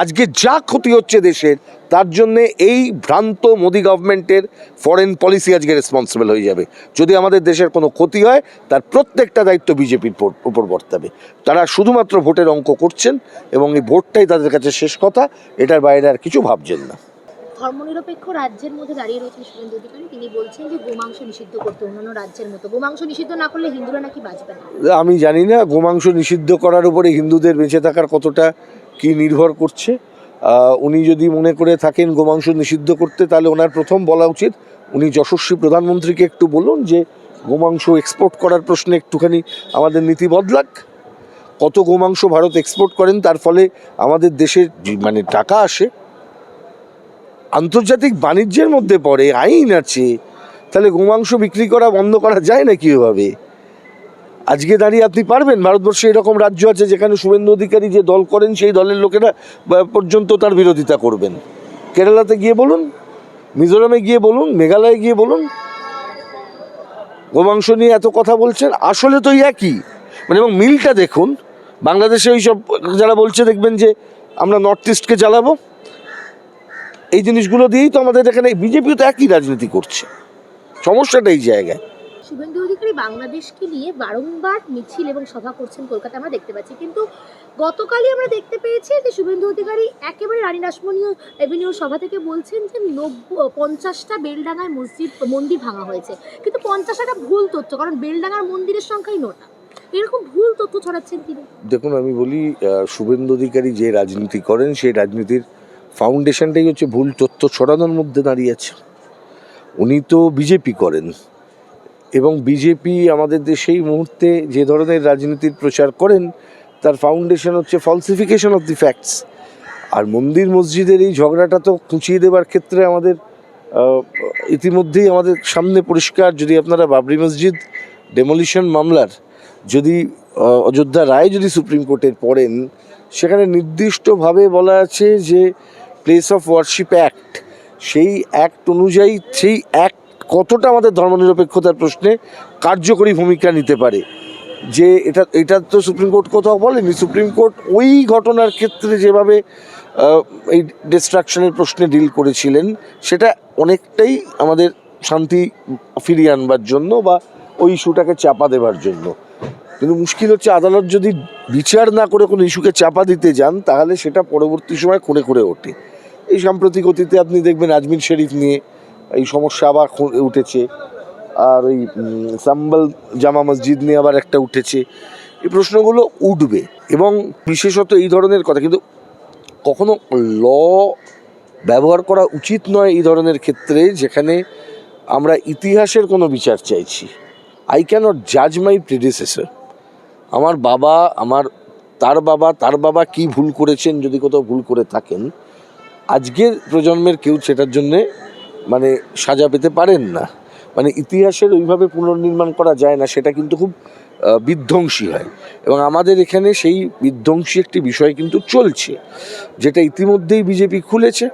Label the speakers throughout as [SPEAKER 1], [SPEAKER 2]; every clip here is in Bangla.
[SPEAKER 1] আজকে যা ক্ষতি হচ্ছে দেশের তার জন্যে এই ভ্রান্ত মোদি গভর্নমেন্টের ফরেন পলিসি আজকে রেসপন্সিবল হয়ে যাবে। যদি আমাদের দেশের কোনো ক্ষতি হয় তার প্রত্যেকটা দায়িত্ব বিজেপির উপর বর্তাবে তারা শুধুমাত্র ভোটের অঙ্ক করছেন এবং এই ভোটটাই তাদের কাছে শেষ কথা এটার বাইরে আর কিছু ভাবছেন না।
[SPEAKER 2] ধর্মনিরপেক্ষ রাজ্যের মধ্যে দাঁড়িয়ে রয়েছেন শুভেন্দু অধিকারী। তিনি বলছেন যে গোমাংস নিষিদ্ধ করতে অন্যান্য রাজ্যের মতো। গোমাংস নিষিদ্ধ না করলে হিন্দুরা নাকি বাঁচবে না?
[SPEAKER 1] আমি জানি না গোমাংস নিষিদ্ধ করার উপরে হিন্দুদের বেঁচে থাকার কতটা কি নির্ভর করছে? উনি যদি মনে করে থাকেন গোমাংস নিষিদ্ধ করতে, তাহলে ওনার প্রথম বলা উচিত, উনি যশস্বী প্রধানমন্ত্রীকে একটু বলুন যে, গোমাংস এক্সপোর্ট করার প্রশ্নে একটুখানি আমাদের নীতি বদলাক। কত গোমাংস ভারত এক্সপোর্ট করেন, তার ফলে আমাদের দেশের মানে টাকা আসে, আন্তর্জাতিক বাণিজ্যের মধ্যে পড়ে, আইন আছে, তাহলে গোমাংস বিক্রি করা বন্ধ করা যায় না কীভাবে আজকে দাঁড়িয়ে আপনি পারবেন? ভারতবর্ষে এরকম রাজ্য আছে যেখানে শুভেন্দু অধিকারী যে দল করেন, সেই দলের লোকেরা পর্যন্ত তার বিরোধিতা করবেন। কেরালাতে গিয়ে বলুন, মিজোরামে গিয়ে বলুন, মেঘালয়ে গিয়ে বলুন। গোমাংস নিয়ে এত কথা বলছেন, আসলে তো একই। মানে এবং মিলটা দেখুন, বাংলাদেশে ওই সব যারা বলছে দেখবেন যে আমরা নর্থ ইস্টকে জ্বালাবো। এই জিনিসগুলো দিয়েই তো আমাদের এখানে বিজেপিও তো একই রাজনীতি করছে। সমস্যাটা এই জায়গায়।
[SPEAKER 2] শুভেন্দু অধিকারী বাংলাদেশকে নিয়ে বারংবার মিছিল এবং সভা করছেন কলকাতা, আমরা দেখতে পাচ্ছি। কিন্তু গতকালই আমরা দেখতে পেয়েছি যে শুভেন্দু অধিকারী একেবারে রানী রাসমণীয় এভিনিউ সভা থেকে বলছেন যে নব্বই পঞ্চাশটা বেলডাঙায় মসজিদ, মন্দির ভাঙা হয়েছে। কিন্তু পঞ্চাশটা ভুল তথ্য, কারণ বেলডাঙার মন্দিরের সংখ্যাই নটা। এরকম ভুল তথ্য ছড়াচ্ছেন তিনি
[SPEAKER 1] দেখুন, আমি বলি শুভেন্দু অধিকারী যে রাজনীতি করেন, সেই রাজনীতির ফাউন্ডেশনটাই হচ্ছে ভুল তথ্য ছড়ানোর মধ্যে দাঁড়িয়ে আছে। উনি তো বিজেপি করেন। এবং বিজেপি আমাদের দেশে এই মুহূর্তে যে ধরনের রাজনীতির প্রচার করেন, তার ফাউন্ডেশন হচ্ছে ফলসিফিকেশন অফ দি ফ্যাক্টস আর মন্দির মসজিদের এই ঝগড়াটা তো খুঁচিয়ে দেওয়ার ক্ষেত্রে আমাদের ইতিমধ্যেই আমাদের সামনে পরিষ্কার যদি আপনারা বাবরি মসজিদ ডেমোলিশন মামলার যদি অযোধ্যা রায় যদি সুপ্রিম কোর্টের পড়েন, সেখানে নির্দিষ্টভাবে বলা আছে যে প্লেস অফ ওয়ার্শিপ অ্যাক্ট সেই অ্যাক্ট অনুযায়ী, সেই অ্যাক্ট কতটা আমাদের ধর্মনিরপেক্ষতার প্রশ্নে কার্যকরী ভূমিকা নিতে পারে? যে এটা এটা তো সুপ্রিম কোর্ট কোথাও বলেনি। সুপ্রিম কোর্ট ওই ঘটনার ক্ষেত্রে যেভাবে এই ডিস্ট্রাকশনের প্রশ্নে ডিল করেছিলেন, সেটা অনেকটাই আমাদের শান্তি ফিরিয়ে আনবার জন্য বা ওই ইস্যুটাকে চাপা দেবার জন্য। কিন্তু মুশকিল হচ্ছে আদালত যদি বিচার না করে কোনো ইস্যুকে চাপা দিতে যান, তাহলে সেটা পরবর্তী সময় করে করে ওঠে। এই সাম্প্রতিক অতীতে আপনি দেখবেন আজমির শরীফ নিয়ে এই সমস্যা আবার উঠেছে। আর ওই সাম্বল জামা মসজিদ নিয়ে আবার একটা উঠেছে। এই প্রশ্নগুলো উঠবে এবং বিশেষত এই ধরনের কথা, কিন্তু কখনো ল ব্যবহার করা উচিত নয় এই ধরনের ক্ষেত্রে যেখানে আমরা ইতিহাসের কোনো বিচার চাইছি। আই ক্যানট জাজ মাই প্রিডিসেসর আমার বাবা, আমার, তার বাবা তার বাবা কি ভুল করেছেন, যদি কোথাও ভুল করে থাকেন, আজকের প্রজন্মের কেউ সেটার জন্যে মানে সাজা পেতে পারেন না। মানে ইতিহাসের ওইভাবে পুনর্নির্মাণ করা যায় না, সেটা কিন্তু খুব বিধ্বংসী হয়। এবং আমাদের এখানে সেই বিধ্বংসী একটি বিষয় কিন্তু চলছে, যেটা ইতিমধ্যেই বিজেপি খুলেছে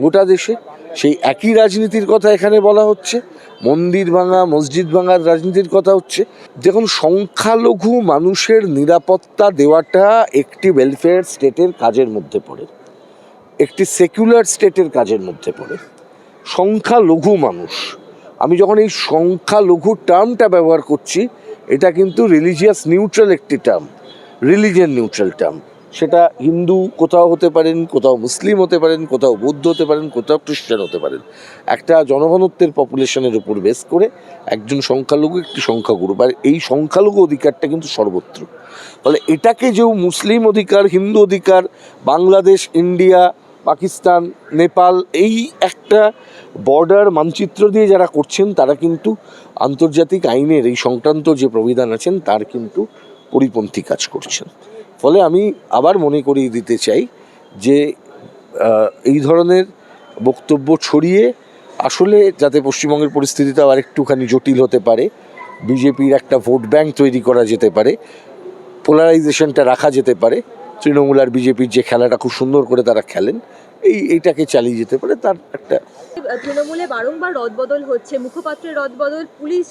[SPEAKER 1] গোটা দেশে। সেই একই রাজনীতির কথা এখানে বলা হচ্ছে, মন্দির ভাঙা, মসজিদ ভাঙার রাজনীতির কথা হচ্ছে। দেখুন, সংখ্যালঘু মানুষের নিরাপত্তা দেওয়াটা একটি ওয়েলফেয়ার স্টেটের কাজের মধ্যে পড়ে। একটি সেকুলার স্টেটের কাজের মধ্যে পড়ে। সংখ্যালঘু মানুষ। আমি যখন এই সংখ্যালঘু টার্মটা ব্যবহার করছি, এটা কিন্তু রিলিজিয়াস নিউট্রাল একটি টার্ম রিলিজিয়ান নিউট্রাল টার্ম সেটা হিন্দু কোথাও হতে পারেন, কোথাও মুসলিম হতে পারেন, কোথাও বৌদ্ধ হতে পারেন, কোথাও খ্রিস্টান হতে পারেন। একটা জনঘনত্বের পপুলেশনের উপর বেস করে একজন সংখ্যালঘু একটি সংখ্যাগুরু। আর এই সংখ্যালঘু অধিকারটা কিন্তু সর্বত্র। ফলে এটাকে যে মুসলিম অধিকার, হিন্দু অধিকার, বাংলাদেশ, ইন্ডিয়া পাকিস্তান, নেপাল এই একটা বর্ডার মানচিত্র দিয়ে যারা করছেন, তারা কিন্তু আন্তর্জাতিক আইনের এই সংক্রান্ত যে প্রবিধান আছেন, তার কিন্তু পরিপন্থী কাজ করছেন। ফলে আমি আবার মনে করিয়ে দিতে চাই যে এই ধরনের বক্তব্য ছড়িয়ে আসলে যাতে পশ্চিমবঙ্গের পরিস্থিতিটা আবার একটুখানি জটিল হতে পারে, বিজেপির একটা ভোট ব্যাংক তৈরি করা যেতে পারে পোলারাইজেশনটা রাখা যেতে পারে তৃণমূল আর বিজেপির যে খেলাটা খুব সুন্দর করে তারা খেলেন এই এইটাকে চালিয়ে যেতে পারে তার একটা
[SPEAKER 3] তৃণমূলে বারংবার রদবদল হচ্ছে মুখপাত্রের রদবদল পুলিশ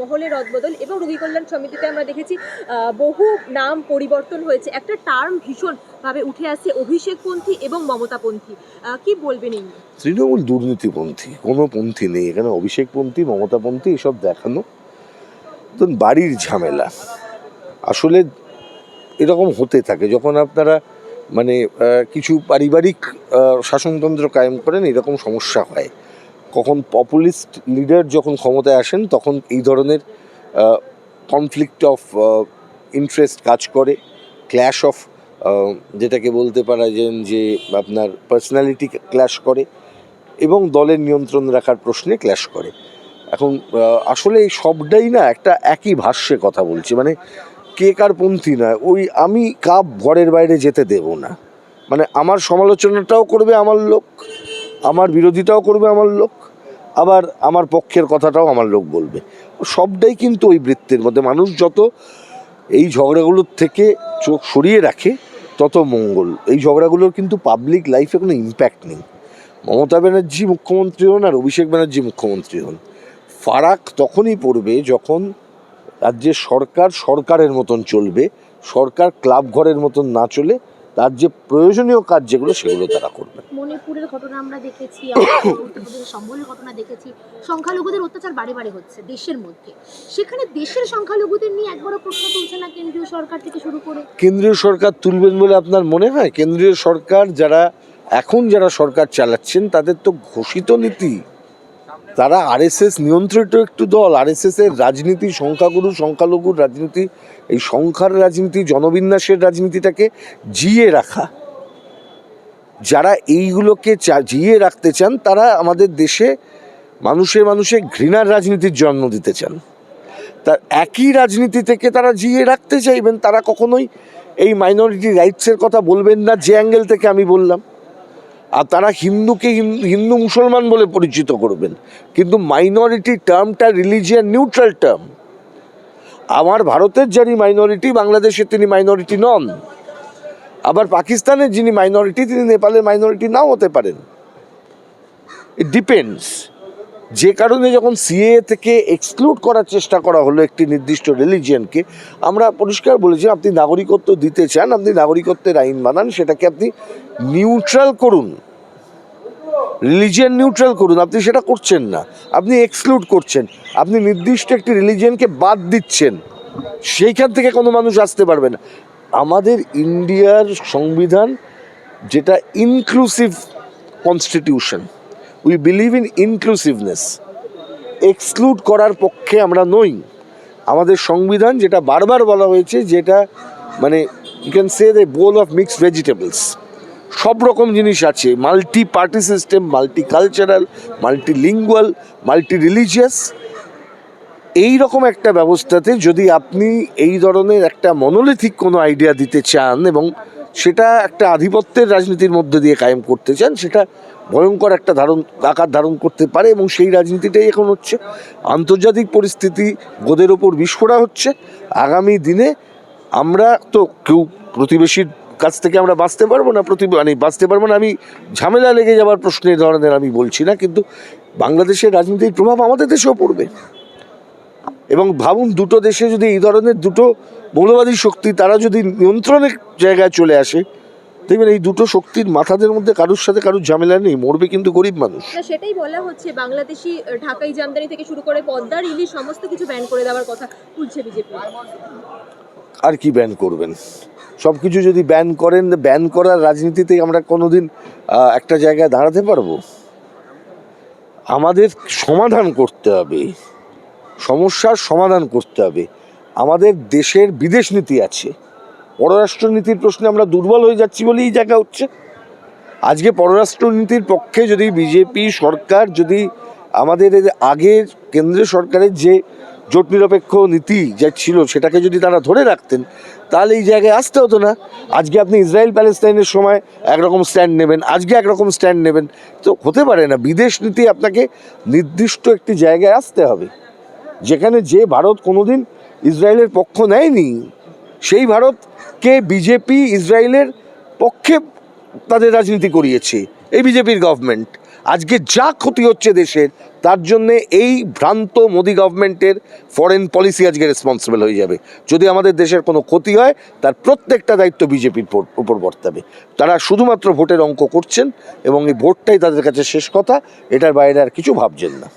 [SPEAKER 3] মহলে রদবদল এবং রোগী কল্যাণ সমিতিতে আমরা দেখেছি বহু নাম পরিবর্তন হয়েছে। একটা টার্ম ভীষণভাবে উঠে আসছে অভিষেকপন্থী এবং মমতাপন্থী। কি বলবেন এই
[SPEAKER 1] তৃণমূল দুর্নীতিপন্থী কোনো পন্থী নেই এখানে অভিষেকপন্থী মমতাপন্থী এসব দেখানো বাড়ির ঝামেলা। আসলে এরকম হতে থাকে। যখন আপনারা মানে কিছু পারিবারিক শাসনতন্ত্র কায়েম করেন, এরকম সমস্যা হয়। কখন পপুলিস্ট লিডার যখন ক্ষমতায় আসেন, তখন এই ধরনের কনফ্লিক্ট অফ ইন্টারেস্ট কাজ করে। ক্ল্যাশ অফ যেটাকে বলতে পারা যেন যে, আপনার পার্সোনালিটি ক্ল্যাশ করে এবং দলের নিয়ন্ত্রণ রাখার প্রশ্নে ক্ল্যাশ করে। এখন আসলে এই সবটাই না একটা একই ভাষ্যে কথা বলছি। মানে কে কার পন্থী নয়, ওই আমি কাপ ঘরের বাইরে যেতে দেব না। মানে আমার সমালোচনাটাও করবে আমার লোক, আমার বিরোধিতাও করবে আমার লোক, আবার আমার পক্ষের কথাটাও আমার লোক বলবে। সবটাই কিন্তু ওই বৃত্তের মধ্যে। মানুষ যত এই ঝগড়াগুলোর থেকে চোখ সরিয়ে রাখে, তত মঙ্গল। এই ঝগড়াগুলোর কিন্তু পাবলিক লাইফে কোনো ইম্প্যাক্ট নেই। মমতা ব্যানার্জি মুখ্যমন্ত্রী হন আর অভিষেক ব্যানার্জি মুখ্যমন্ত্রী হন। ফারাক তখনই পড়বে যখন রাজ্যের সরকার সরকারের মতন চলবে সরকার ক্লাব ঘরের মতন না চলে তার যে প্রয়োজনীয় কাজ যেগুলো সেগুলো তারা করবে।
[SPEAKER 2] মণিপুরের ঘটনা আমরা দেখেছি সম্বলের ঘটনা দেখেছি সংখ্যালঘুদের অত্যাচার বারে বারে হচ্ছে দেশের মধ্যে। সেখানে দেশের সংখ্যালঘুদের নিয়ে একবারও প্রশ্ন তুলছে না কেন্দ্রীয় সরকার থেকে শুরু করে।
[SPEAKER 1] কেন্দ্রীয় সরকার তুলবেন বলে আপনার মনে হয়? কেন্দ্রীয় সরকার যারা এখন যারা সরকার চালাচ্ছেন তাদের তো ঘোষিত নীতি তারা আরএসএস নিয়ন্ত্রিত একটু দল, আরএসএস এর রাজনীতি, সংখ্যাগুরু, সংখ্যালঘুর রাজনীতি, এই সংখ্যার রাজনীতি, জনবিন্যাসের রাজনীতিটাকে জিয়ে রাখা। যারা এইগুলোকে জিয়ে রাখতে চান, তারা আমাদের দেশে মানুষে মানুষে ঘৃণার রাজনীতির জন্ম দিতে চান। তার একই রাজনীতি থেকে তারা জিয়ে রাখতে চাইবেন, তারা কখনোই এই মাইনরিটি রাইটসের কথা বলবেন না, যে অ্যাঙ্গেল থেকে আমি বললাম। আর তারা হিন্দুকে হিন- হিন্দু মুসলমান বলে পরিচিত করবেন। কিন্তু মাইনরিটি টার্মটা রিলিজিয়ান নিউট্রাল টার্ম আমার ভারতের যিনি মাইনরিটি বাংলাদেশে তিনি মাইনরিটি নন। আবার পাকিস্তানের যিনি মাইনরিটি তিনি নেপালের মাইনরিটি নাও হতে পারেন। ইট ডিপেন্ডস যে কারণে যখন সিএ থেকে এক্সক্লুড করার চেষ্টা করা হলো একটি নির্দিষ্ট রিলিজিয়ানকে আমরা পরিষ্কার বলেছি, আপনি নাগরিকত্ব দিতে চান, আপনি নাগরিকত্বের আইন বানান, সেটাকে আপনি নিউট্রাল করুন। রিলিজিয়ান নিউট্রাল করুন, আপনি সেটা করছেন না। আপনি এক্সক্লুড করছেন। আপনি নির্দিষ্ট একটি রিলিজিয়ানকে বাদ দিচ্ছেন। সেইখান থেকে কোনো মানুষ আসতে পারবে না। আমাদের ইন্ডিয়ার সংবিধান যেটা inclusive constitution we believe in inclusiveness exclude করার পক্ষে আমরা নই। আমাদের সংবিধান যেটা বারবার বলা হয়েছে, যেটা মানে you can say the bowl of mixed vegetables সব রকম জিনিস আছে। Multi party system multicultural multilingual multi religious এই রকম একটা ব্যবস্থাতে যদি আপনি এই ধরনের একটা মনোলিথিক কোনো আইডিয়া দিতে চান এবং সেটা একটা আধিপত্যের রাজনীতির মধ্যে দিয়ে কায়েম করতে চান, সেটা ভয়ঙ্কর একটা ধারণ, আকার ধারণ করতে পারে এবং সেই রাজনীতিটাই এখন হচ্ছে। আন্তর্জাতিক পরিস্থিতি গোদের ওপর বিস্ফোরা হচ্ছে। আগামী দিনে আমরা তো কেউ প্রতিবেশীর কাছ থেকে আমরা বাঁচতে পারব না প্রতি মানে বাঁচতে পারব না, আমি ঝামেলা লেগে যাওয়ার প্রশ্নের ধরনের আমি বলছি না, কিন্তু বাংলাদেশের রাজনীতির প্রভাব আমাদের দেশেও পড়বে। এবং ভাবুন দুটো দেশে যদি এই ধরনের দুটো মৌলবাদী শক্তি তারা যদি নিয়ন্ত্রণের জায়গায় চলে আসে দেখবেন এই দুটো শক্তির মাথাদের মধ্যে কারুর সাথে কারুর ঝামেলা নেই মরবে কিন্তু গরিব মানুষ।
[SPEAKER 3] সেটাই বলা হচ্ছে বাংলাদেশি ঢাকাই জামদানি থেকে শুরু করে পদ্মার ইলিশ সমস্ত কিছু ব্যান করে দেওয়ার কথা তুলছে বিজেপি।
[SPEAKER 1] আর কি ব্যান করবেন? সব কিছু যদি ব্যান করেন ব্যান করার রাজনীতিতে আমরা কোনোদিন একটা জায়গায় দাঁড়াতে পারব? আমাদের সমাধান করতে হবে। সমস্যার সমাধান করতে হবে। আমাদের দেশের বিদেশ নীতি আছে। পররাষ্ট্র নীতির প্রশ্নে আমরা দুর্বল হয়ে যাচ্ছি বলেই এই জায়গা হচ্ছে। আজকে পররাষ্ট্র নীতির পক্ষে যদি বিজেপি সরকার, যদি আমাদের আগের কেন্দ্রীয় সরকারের যে জোট নিরপেক্ষ নীতি যা ছিল, সেটাকে যদি তারা ধরে রাখতেন, তাহলে এই জায়গায় আসতে হতো না। আজকে আপনি ইসরায়েল প্যালেস্তাইনের সময় একরকম স্ট্যান্ড নেবেন, আজকে একরকম স্ট্যান্ড নেবেন। তো হতে পারে না, বিদেশ নীতি আপনাকে নির্দিষ্ট একটি জায়গায় আসতে হবে। যেখানে যে ভারত কোনোদিন ইসরায়েলের পক্ষ নেয়নি, সেই ভারতকে বিজেপি ইসরায়েলের পক্ষে তাদের রাজনীতি করিয়েছে, এই বিজেপির গভর্নমেন্ট আজকে যা ক্ষতি হচ্ছে দেশের, তার জন্য এই ভ্রান্ত মোদি গভর্নমেন্টের ফরেন পলিসি আজকে রেসপন্সিবল হয়ে যাবে। যদি আমাদের দেশের কোনো ক্ষতি হয়, তার প্রত্যেকটা দায়িত্ব বিজেপির উপর বর্তাবে। তারা শুধুমাত্র ভোটের অঙ্ক করছেন এবং এই ভোটটাই তাদের কাছে শেষ কথা, এটার বাইরে আর কিছু ভাবছেন না।